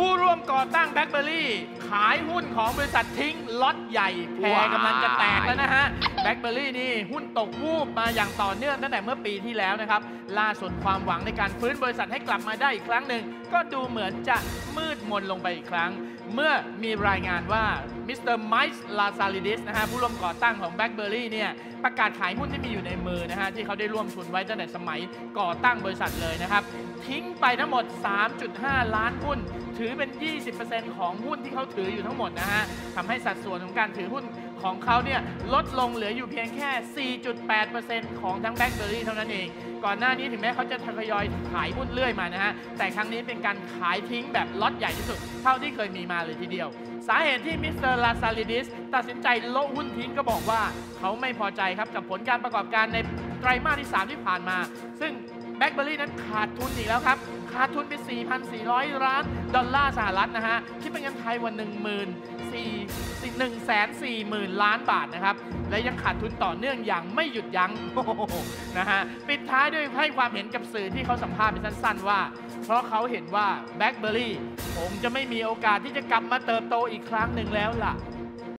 ผู้ร่วมก่อตั้งแบล็คเบอรี่ขายหุ้นของบริษัททิ้งล็อตใหญ่แพรว้ายกำลังจะแตกแล้วนะฮะแบล็คเบอรี่นี่หุ้นตกวูบมาอย่างต่อเนื่องตั้งแต่เมื่อปีที่แล้วนะครับ ล่าสุดความหวังในการฟื้นบริษัทให้กลับมาได้อีกครั้งหนึ่ง ก็ดูเหมือนจะมืดมนลงไปอีกครั้ง เมื่อมีรายงานว่ามิสเตอร์ไมซ์ลาซาลิดิสนะฮะผู้ร่วมก่อตั้งของแบล็คเบอรี่เนี่ยประกาศขายหุ้นที่มีอยู่ในมือนะฮะที่เขาได้ร่วมทุนไว้ตั้งแต่สมัยก่อตั้งบริษัทเลยนะครับทิ้งไปทั้งหมด 3.5 ล้านหุ้นถืออเป็น 20%ของหุ้นที่เขาถืออยู่ทั้งหมดนะฮะทำให้สัดส่วนของการถือหุ้นของเขาเนี่ยลดลงเหลืออยู่เพียงแค่ 4.8%ของทั้งแบล็คเบอรี่เท่านั้นเอง ก่อนหน้านี้ถึงแม้เขาจะทยอยขายหุ้นเรื่อยมานะฮะ แต่ครั้งนี้เป็นการขายทิ้งแบบล็อตใหญ่ที่สุด เท่าที่เคยมีมาเลยทีเดียว สาเหตุที่มิสเตอร์ลาซาลิดิสตัดสินใจโละหุ้นทิ้งก็บอกว่าเขาไม่พอใจครับกับผลการประกอบการในไตรมาสที่ 3 ที่ผ่านมา ซึ่ง แบล็คเบอรี่นั้นขาดทุนอีกแล้วครับ ขาดทุนไป 4,400 ล้านดอลลาร์สหรัฐนะฮะ คิดเป็นเงินไทยว่า1 4 1 4 0 0 0 ล้านบาทนะครับ และยังขาดทุนต่อเนื่องอย่างไม่หยุดยัง้งนะฮะ ปิดท้ายด้วยให้ความเห็นกับสื่อที่เขาสัมภาษณ์เป็นสั้นๆว่า เพราะเขาเห็นว่าแบล็คเบอรี่คงจะไม่มีโอกาสที่จะกลับมาเติบโตอีกครั้งหนึ่งแล้วล่ะ